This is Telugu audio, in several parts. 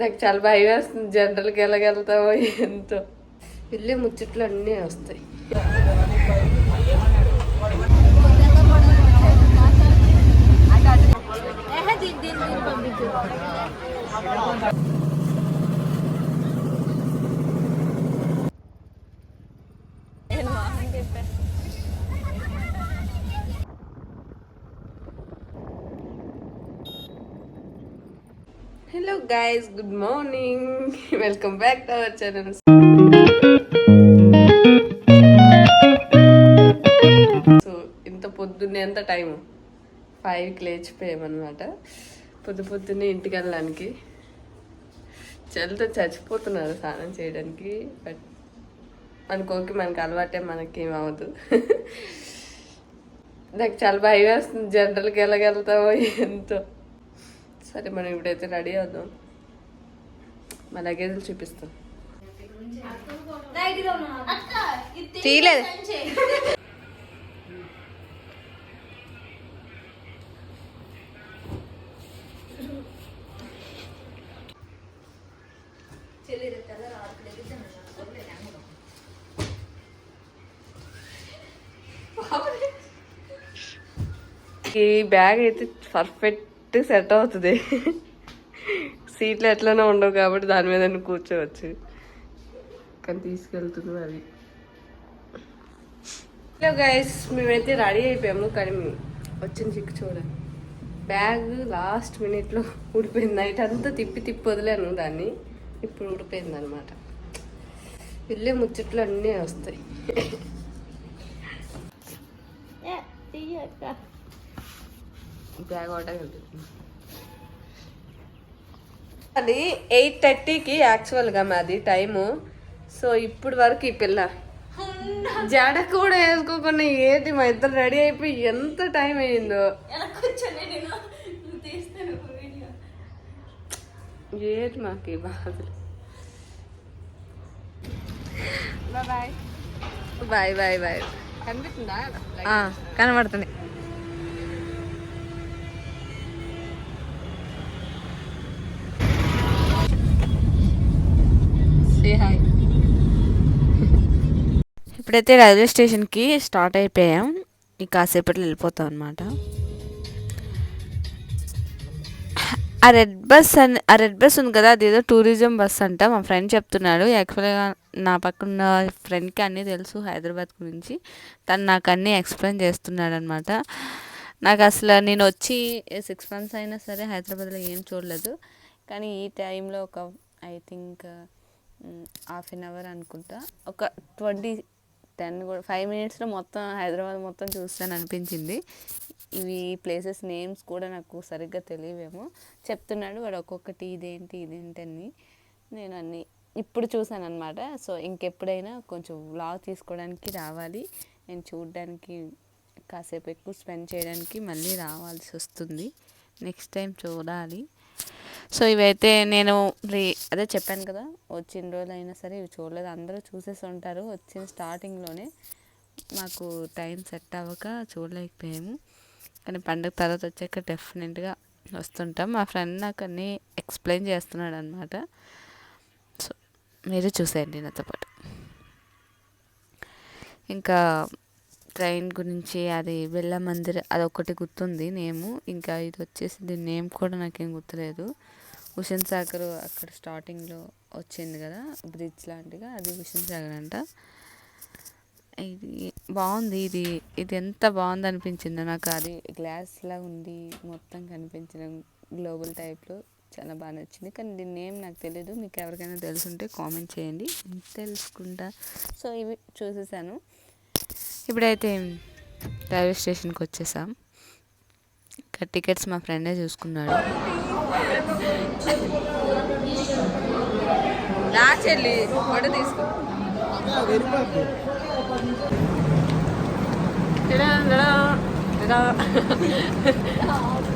నాకు చాలా భయం వేస్తుంది. జనరల్కి ఎలాగెళ్తావో ఎంతో వెళ్ళే ముచ్చట్లు అన్నీ వస్తాయి. Hello guys good morning welcome back to our channel so ఇంత పొద్దున్నే ఎంత టైం ఫైవ్కి లేచిపోయామన్నమాట. పొద్దు పొద్దున్నే ఇంటికి వెళ్ళడానికి. చలితో చచ్చిపోతున్నారు స్నానం చేయడానికి బట్ అనుకోకి మనకు అలవాటే మనకేం అవ్వదు. నాకు చాలా భయం వేస్తుంది జనరల్కి ఎలాగెళ్తావో ఎంతో సరే మనం ఇప్పుడైతే రెడీ అవుదాం. మా లగేజ్లు చూపిస్తాం. తీయలేదు. ఈ బ్యాగ్ అయితే పర్ఫెక్ట్ సెట్ అవుతుంది. సీట్లు ఎట్లనే ఉండవు కాబట్టి దాని మీద కూర్చోవచ్చు. కానీ తీసుకెళ్తుంది అది. హలో గైస్ మేమైతే రెడీ అయిపోయాము కానీ వచ్చిన చిక్కు చూడండి బ్యాగ్ లాస్ట్ మినిట్లో ఊడిపోయింది. నైట్ అంతా తిప్పి తిప్పి వదిలేను దాన్ని. ఇప్పుడు ఊడిపోయింది అనమాట వెళ్ళే ముచ్చట్లు అన్నీ వస్తాయి. బ్యాగ్ ఒకటే కనిపిస్తుంది అది ఎయిట్ థర్టీకి యాక్చువల్గా మాది టైము. సో ఇప్పుడు వరకు ఈ పిల్ల. జడ కూడా వేసుకోకుండా ఏంటి మా ఇద్దరు రెడీ అయిపోయి ఎంత టైం అయ్యిందో ఏంటి మాకు ఈ బాధలు? Bye bye. బాయ్ బాయ్ కనిపిస్తుందా? కనబడుతుంది. ఇప్పుడైతే రైల్వే స్టేషన్కి స్టార్ట్ అయిపోయాం. ఇక కాసేపట్లో వెళ్ళిపోతాం అనమాట ఆ రెడ్ బస్ అని ఆ రెడ్ బస్ ఉంది కదా అదేదో టూరిజం బస్ అంట మా ఫ్రెండ్ చెప్తున్నాడు. యాక్చువల్గా నా పక్కన ఫ్రెండ్కి అన్నీ తెలుసు హైదరాబాద్ గురించి. తను నాకు అన్నీ ఎక్స్ప్లెయిన్ చేస్తున్నాడు అనమాట నాకు అసలు నేను వచ్చి సిక్స్ మంత్స్ అయినా సరే హైదరాబాద్లో ఏం చూడలేదు. కానీ ఈ టైంలో ఒక I think half an hour అనుకుంటా. ఒక ట్వంటీ టెన్ కూడా ఫైవ్ మినిట్స్లో మొత్తం హైదరాబాద్ మొత్తం చూస్తాను అనిపించింది. ఇవి ప్లేసెస్ నేమ్స్ కూడా నాకు సరిగ్గా తెలియవేమో. చెప్తున్నాడు వాడు ఒక్కొక్కటి ఇదేంటి ఇదేంటి అని. నేను అన్ని ఇప్పుడు చూసాను అనమాట సో ఇంకెప్పుడైనా కొంచెం వ్లాగ్ తీసుకోవడానికి రావాలి. నేను చూడడానికి కాసేపు ఎక్కువ స్పెండ్ చేయడానికి మళ్ళీ రావాల్సి వస్తుంది. నెక్స్ట్ టైం చూడాలి. సో ఇవైతే నేను రీ- అదే చెప్పాను కదా వచ్చిన రోజులు అయినా సరే ఇవి చూడలేదు. అందరూ చూసేసి ఉంటారు. వచ్చిన స్టార్టింగ్లోనే మాకు టైం సెట్ అవ్వక చూడలేకపోయాము. కానీ పండుగ తర్వాత వచ్చాక డెఫినెట్గా వస్తుంటాం. మా ఫ్రెండ్ నాకు అన్నీ ఎక్స్ప్లెయిన్ చేస్తున్నాడు అనమాట సో మీరు చూసేయండి నాతో పాటు. ఇంకా ట్రైన్ గురించి అది బిర్లా మందిర్ ఒకటి గుర్తుంది నేము. ఇంకా ఇది వచ్చేసి దీని నేమ్ కూడా నాకేం గుర్తులేదు. హుషన్ సాగర్ అక్కడ స్టార్టింగ్లో వచ్చింది కదా బ్రిడ్జ్ లాంటిగా అది హుషన్ సాగర్ అంట. ఇది బాగుంది ఇది ఇది ఎంత బాగుంది అనిపించిందో నాకు. అది గ్లాస్లా ఉంది మొత్తం కనిపించిన గ్లోబల్ టైప్లో చాలా బాగా నచ్చింది. కానీ దీని నేమ్ నాకు తెలియదు మీకు ఎవరికైనా తెలుసుంటే కామెంట్ చేయండి. తెలుసుకుంటా? సో ఇవి చూసేసాను. ఇప్పుడైతే రైల్వే స్టేషన్కి వచ్చేసాం. ఇంకా టికెట్స్ మా ఫ్రెండే చూసుకున్నాడు. రా చెల్లి ఫోటో తీసుకో.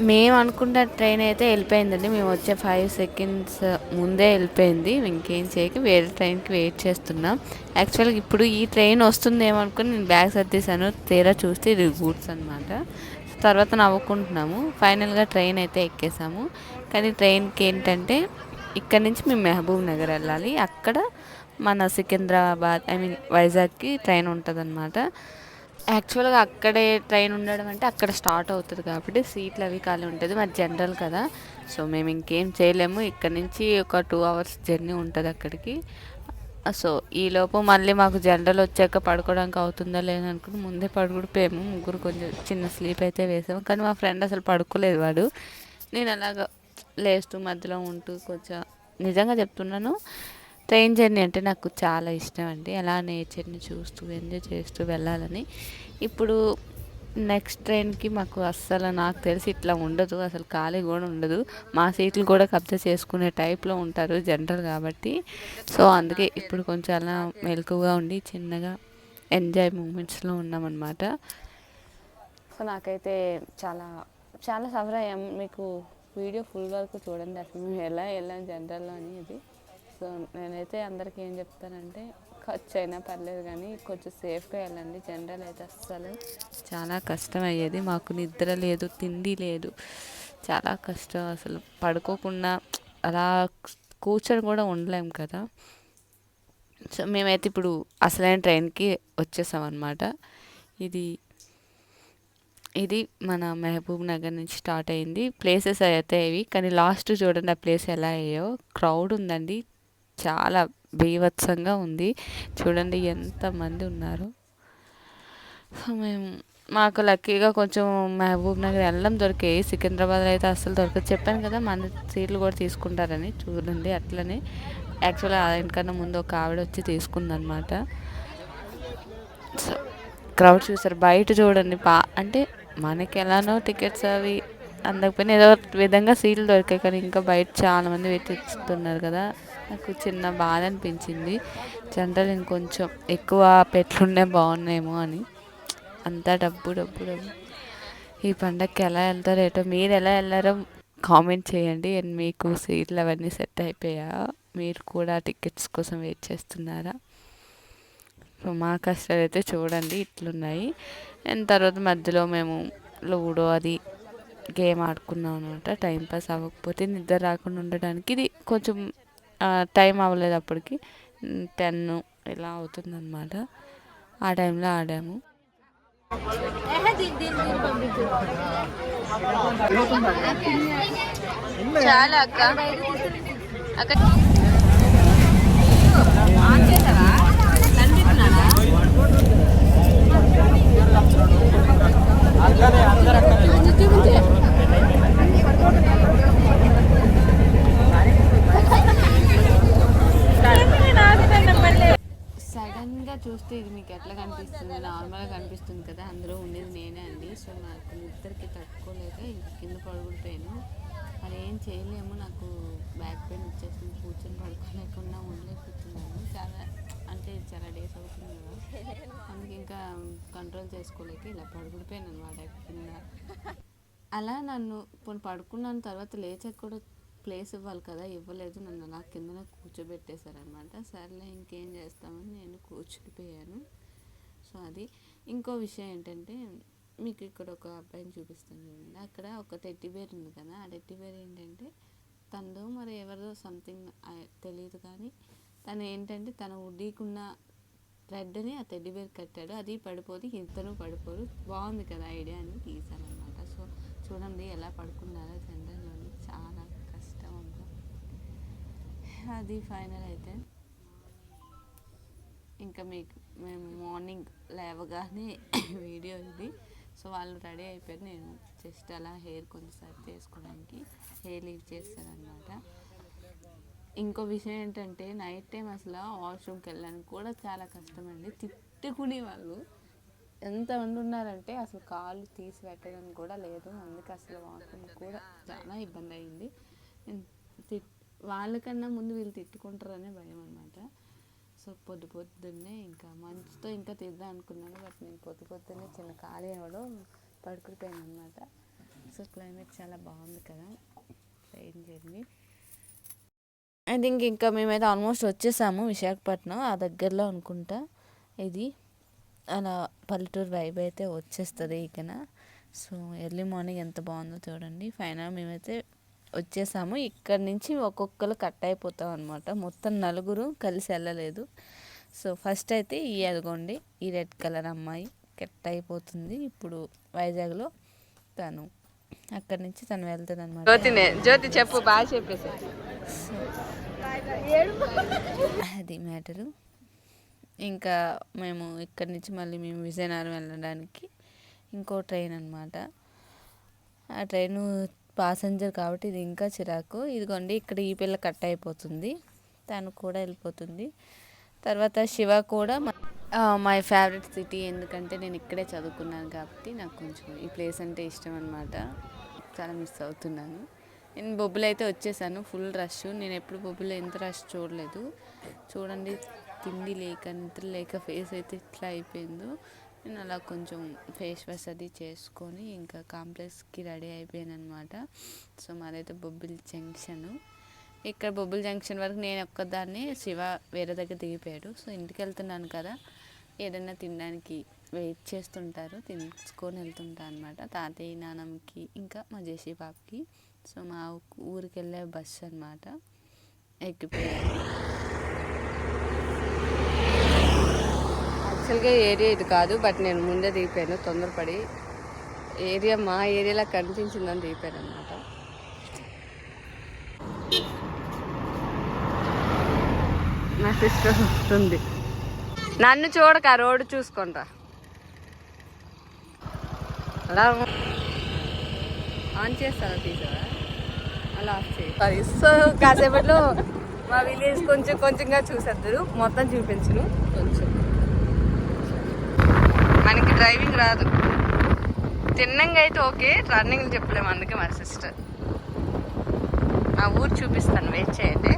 మేము అనుకున్న ట్రైన్ అయితే వెళ్ళిపోయిందండి. మేము వచ్చే ఫైవ్ సెకండ్స్ ముందే వెళ్ళిపోయింది. ఇంకేం చేయక వేరే ట్రైన్కి వెయిట్ చేస్తున్నాం. యాక్చువల్గా ఇప్పుడు ఈ ట్రైన్ వస్తుందేమో అనుకుని నేను బ్యాగ్ సర్దేశాను. తీరా చూస్తే ఇది గూడ్స్ అనమాట తర్వాత నవ్వుకుంటున్నాము. ఫైనల్గా ట్రైన్ అయితే ఎక్కేసాము. కానీ ట్రైన్కి ఏంటంటే ఇక్కడ నుంచి మేము మహబూబ్ నగర్ వెళ్ళాలి. అక్కడ మన సికింద్రాబాద్ ఐ మీన్ వైజాగ్కి ట్రైన్ ఉంటుంది యాక్చువల్గా అక్కడే ట్రైన్ ఉండడం అంటే అక్కడ స్టార్ట్ అవుతుంది కాబట్టి సీట్లు అవి ఖాళీ ఉంటుంది. మరి జనరల్ కదా. సో మేము ఇంకేం చేయలేము. ఇక్కడ నుంచి ఒక టూ అవర్స్ జర్నీ ఉంటుంది అక్కడికి. సో ఈలోపు మళ్ళీ మాకు జనరల్ వచ్చాక పడుకోవడానికి అవుతుందా లేదా అనుకుని ముందే పడుకుడిపోయాము. ముగ్గురు కొంచెం చిన్న స్లీప్ అయితే వేసాము. కానీ మా ఫ్రెండ్ అసలు పడుకోలేదు వాడు. నేను అలాగ లేస్తూ మధ్యలో ఉంటూ కొంచెం నిజంగా చెప్తున్నాను. ట్రైన్ జర్నీ అంటే నాకు చాలా ఇష్టం అండి. అలా నేచర్ని చూస్తూ ఎంజాయ్ చేస్తూ వెళ్ళాలని. ఇప్పుడు నెక్స్ట్ ట్రైన్కి మాకు అస్సలు నాకు తెలిసి ఇట్లా ఉండదు. అసలు ఖాళీ కూడా ఉండదు. మా సీట్లు కూడా కబ్జా చేసుకునే టైప్లో ఉంటారు జనరల్ కాబట్టి. సో అందుకే ఇప్పుడు కొంచెం అలా మెలకుగా ఉండి చిన్నగా ఎంజాయ్ మూమెంట్స్లో ఉన్నామన్నమాట. సో నాకైతే చాలా చాలా సఫర్ అయ్యాం. మీకు వీడియో ఫుల్ వరకు చూడండి. అసలు మేము ఎలా వెళ్ళాం జనరల్లో అనేది సో నేనైతే అందరికీ ఏం చెప్తానంటే ఖర్చు అయినా పర్లేదు కానీ కొంచెం సేఫ్గా వెళ్ళండి. జనరల్ అయితే అస్సలు చాలా కష్టం అయ్యేది మాకు నిద్ర లేదు తిండి లేదు. చాలా కష్టం అసలు. పడుకోకుండా అలా కూర్చొని కూడా ఉండలేం కదా. సో మేమైతే ఇప్పుడు అసలైన ట్రైన్కి వచ్చేసాం అనమాట ఇది ఇది మన మహబూబ్ నగర్ నుంచి స్టార్ట్ అయింది. ప్లేసెస్ అయితే ఇవి. కానీ లాస్ట్ చూడండి ఆ ప్లేస్ ఎలా అయ్యో. క్రౌడ్ ఉందండి. చాలా బీభత్సంగా ఉంది. చూడండి ఎంతమంది ఉన్నారు. సో మేము మాకు లక్కీగా కొంచెం మహబూబ్ నగర్ వెళ్ళడం దొరికాయి సికింద్రాబాద్లో అయితే అస్సలు దొరకదు. చెప్పాను కదా మన సీట్లు కూడా తీసుకుంటారని. చూడండి అట్లనే. యాక్చువల్గా ఆయనకన్నా ముందు ఒక ఆవిడ వచ్చి తీసుకుందనమాట సో క్రౌడ్ చూసారు. బయట చూడండి పా అంటే మనకి ఎలానో టికెట్స్ అవి అందకపోయినా ఏదో విధంగా సీట్లు దొరికాయి కానీ ఇంకా బయట చాలామంది వెతుకుతున్నారు కదా. నాకు చిన్న బాధ అనిపించింది. జనరల్ ఇంకొంచెం ఎక్కువ పెట్లుండే బాగున్నాయేమో అని. అంతా డబ్బు డబ్బు డబ్బు. ఈ పండగకి ఎలా వెళ్తారో ఏటో మీరు ఎలా వెళ్ళారో కామెంట్ చేయండి. అండ్ మీకు సీట్లు అవన్నీ సెట్ అయిపోయా? మీరు కూడా టికెట్స్ కోసం వెయిట్ చేస్తున్నారా? సో మా కష్టాలు అయితే చూడండి. ఇట్లున్నాయి. అండ్ తర్వాత మధ్యలో మేము లూడో అది గేమ్ ఆడుకున్నాం అనమాట టైంపాస్ అవ్వకపోతే నిద్ర రాకుండా ఉండడానికి. ఇది కొంచెం టైం అవ్వలేదు అప్పటికి. టెన్ ఇలా అవుతుందన్నమాట. ఆ టైంలో ఆడాము. చాలా అక్క. అక్క సడన్గా చూస్తే ఇది మీకు ఎట్లా కనిపిస్తుంది నార్మల్గా కనిపిస్తుంది కదా అందులో ఉండేది నేనే అండి సో నాకు తట్టుకోలేక ఇంక కింద పడుకుంటాను. మరి ఏం చేయలేము నాకు బ్యాక్ పెయిన్ వచ్చేసింది కూర్చొని పడుకోలేకుండా ఉండలేకపోతున్నాను చాలా అంటే చాలా డేస్ అవుతుంది కదా. అందుకే ఇంకా కంట్రోల్ చేసుకోలేక ఇలా పడుకుడిపోయాను అనమాట కింద. అలా నన్ను ఇప్పుడు పడుకున్నాను తర్వాత లేచాక కూడా ప్లేస్ ఇవ్వాలి కదా ఇవ్వలేదు. నన్ను అలా కిందన కూర్చోబెట్టేశారనమాట సర్లే ఇంకేం చేస్తామని నేను కూర్చుడిపోయాను. సో అది ఇంకో విషయం ఏంటంటే మీకు ఇక్కడ ఒక అబ్బాయిని చూపిస్తాను చూడండి. అక్కడ ఒక టెడ్డీ బేర్ ఉంది కదా ఆ టెడ్డీ బేర్ ఏంటంటే తనదో మరి ఎవరిదో సంథింగ్ తెలియదు కానీ తను ఏంటంటే తన ఉడ్డీకున్న థ్రెడ్ని ఆ టెడ్డీ బేర్ కట్టాడు. అది పడిపోతే ఇద్దరు పడిపోరు. బాగుంది కదా ఐడియా అని తీసానమాట సో చూడండి ఎలా పడుకున్నారో జనరల్లోని చాలా కష్టం అంతా అది ఫైనల్ అయితే ఇంకా మీకు మేము మార్నింగ్ లేవగానే వీడియో ఇది. సో వాళ్ళు రెడీ అయిపోయారు. నేను జస్ట్ అలా హెయిర్ కొంచెం సెట్ చేసుకోవడానికి హెయిర్ లీవ్ చేస్తానమాట ఇంకో విషయం ఏంటంటే నైట్ టైం అసలు వాష్రూమ్కి వెళ్ళడానికి కూడా చాలా కష్టం అండి తిట్టుకునే వాళ్ళు. ఎంతమంది ఉన్నారంటే అసలు కాళ్ళు తీసి పెట్టడం కూడా లేదు. అందుకే అసలు వాష్రూమ్ కూడా చాలా ఇబ్బంది అయింది. తిట్ వాళ్ళకన్నా ముందు వీళ్ళు తిట్టుకుంటారనే భయం అనమాట సో పొద్దు పొద్దున్నే ఇంకా మంచుతో ఇంకా తిద్దాం అనుకున్నాను బట్ నేను పొద్దు పొద్దున్నే చిన్న ఖాళీ అవ్వడం పడుకుపోయాను అనమాట సో క్లైమేట్ చాలా బాగుంది కదా ట్రైన్ జర్నీ. ఐ థింక్ ఇంకా మేమైతే ఆల్మోస్ట్ వచ్చేసాము విశాఖపట్నం ఆ దగ్గరలో అనుకుంటా. ఇది అలా పల్లెటూరు వైబ్ అయితే వచ్చేస్తుంది ఇకన సో ఎర్లీ మార్నింగ్ ఎంత బాగుందో చూడండి. ఫైనల్ మేమైతే వచ్చేసాము. ఇక్కడ నుంచి ఒక్కొక్కరు కట్ అయిపోతాం అనమాట మొత్తం నలుగురు కలిసి వెళ్ళలేదు. సో ఫస్ట్ అయితే ఈ అదిగోండి ఈ రెడ్ కలర్ అమ్మాయి కట్ అయిపోతుంది. ఇప్పుడు వైజాగ్లో తను అక్కడి నుంచి తను వెళ్తుంది అనమాట జ్యోతినే జ్యోతి చెప్పు బాగా చెప్పేసి. అది మ్యాటరు. ఇంకా మేము ఇక్కడి నుంచి మళ్ళీ మేము విజయనగరం వెళ్ళడానికి ఇంకో ట్రైన్ అనమాట ఆ ట్రైను పాసెంజర్ కాబట్టి ఇది ఇంకా చిరాకు. ఇదిగోండి ఇక్కడ ఈ పిల్ల కట్ అయిపోతుంది. తను కూడా వెళ్ళిపోతుంది. తర్వాత శివ కూడా మై ఫేవరెట్ సిటీ ఎందుకంటే నేను ఇక్కడే చదువుకున్నాను కాబట్టి నాకు కొంచెం ఈ ప్లేస్ అంటే ఇష్టం అనమాట చాలా మిస్ అవుతున్నాను. నేను బొబ్బులు అయితే వచ్చేసాను ఫుల్ రష్. నేను ఎప్పుడు బొబ్బులు ఎంత రష్ చూడలేదు. చూడండి తిండి లేక నిద్ర లేక ఫేస్ అయితే ఇట్లా అయిపోయిందో. నేను అలా కొంచెం ఫేస్ వాష్ అది చేసుకొని ఇంకా కాంప్లెక్స్కి రెడీ అయిపోయాను అనమాట సో మాదైతే బొబ్బిలి జంక్షన్. ఇక్కడ బొబ్బిలి జంక్షన్ వరకు నేను ఒక్కదాన్ని శివ వేరే దగ్గర దిగిపోయాడు. సో ఇంటికి వెళ్తున్నాను కదా ఏదైనా తినడానికి వెయిట్ చేస్తుంటారు తీసుకొని వెళ్తుంటా అనమాట తాతయ్య నాన్నమ్మకి ఇంకా మా జేసీ బాబుకి సో మా ఊరికి వెళ్ళే బస్సు అనమాట ఎక్కిపోయాను. యాక్చువల్గా ఏరియా ఇది కాదు బట్ నేను ముందే దిగిపోయాను తొందరపడి. ఏరియా మా ఏరియాలో కనిపించిందని దిగిపోయాను అనమాట నా సిస్టర్ వస్తుంది. నన్ను చూడక రోడ్డు చూసుకుంటా. అలా ఆన్ చేస్తారా తీసారా అలా ఆఫ్ చేయాలి సో కాసేపట్లో మా విలేజ్ కొంచెం కొంచెంగా చూసేద్దరు. మొత్తం చూపించను. కొంచెం. మనకి డ్రైవింగ్ రాదు. తిన్నంగా అయితే ఓకే రన్నింగ్ చెప్పలేము అందుకే మా సిస్టర్. ఆ ఊరు చూపిస్తాను వెయిట్ చేయండి.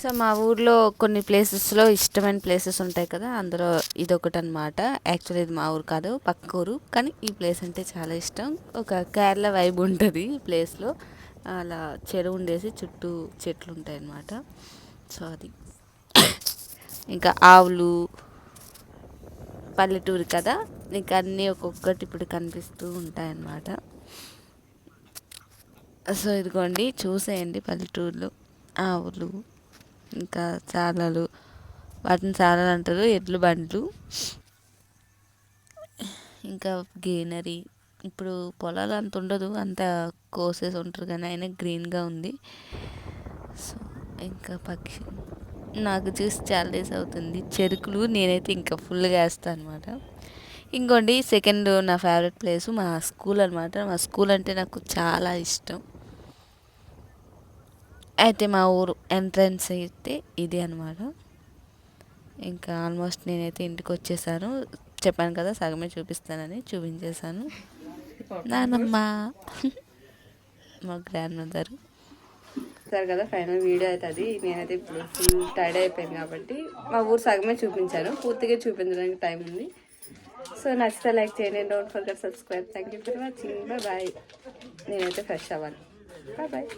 సో మా ఊర్లో కొన్ని ప్లేసెస్లో ఇష్టమైన ప్లేసెస్ ఉంటాయి కదా అందులో ఇదొకటి అనమాట యాక్చువల్లీ ఇది మా ఊరు కాదు పక్క ఊరు. కానీ ఈ ప్లేస్ అంటే చాలా ఇష్టం. ఒక కేరళ వైబ్ ఉంటుంది ఈ ప్లేస్లో. అలా చెరువు ఉండేసి చుట్టూ చెట్లు ఉంటాయి అన్నమాట సో అది. ఇంకా ఆవులు పల్లెటూరు కదా ఇంకా అన్నీ ఒక్కొక్కటి ఇప్పుడు కనిపిస్తూ ఉంటాయన్నమాట. సో ఇదిగోండి చూసేయండి పల్లెటూరులో ఆవులు. ఇంకా చాలలు వాటిని చాలలు అంటారు ఎడ్లు బండ్లు. ఇంకా గ్రీనరీ. ఇప్పుడు పొలాలు అంత ఉండదు అంత కోసేసి ఉంటారు కానీ అయినా గ్రీన్గా ఉంది. సో ఇంకా పక్షి నాకు చూసి చాలా డేస్ అవుతుంది. చెరుకులు నేనైతే ఇంకా ఫుల్గా వేస్తాను అనమాట ఇంకోండి సెకండ్ నా ఫేవరెట్ ప్లేస్ మా స్కూల్ అనమాట మా స్కూల్ అంటే నాకు చాలా ఇష్టం. అయితే మా ఊరు ఎంట్రన్స్ అయితే ఇది అనమాట ఇంకా ఆల్మోస్ట్ నేనైతే ఇంటికి వచ్చేసాను. చెప్పాను కదా సగమే చూపిస్తానని చూపించేశాను. నానమ్మ. మా గ్రాండ్ మదర్. సరే కదా ఫైనల్ వీడియో అయితే అది. నేనైతే ఇప్పుడు ఫుల్ టైర్డ్ అయిపోయాను కాబట్టి మా ఊరు సగమే చూపించాను. పూర్తిగా చూపించడానికి టైం ఉంది. సో నచ్చితే లైక్ చేయండి don't forget subscribe. Thank you for watching. Bye bye. నేనైతే ఫ్రెష్ అవ్వాలి. Bye bye.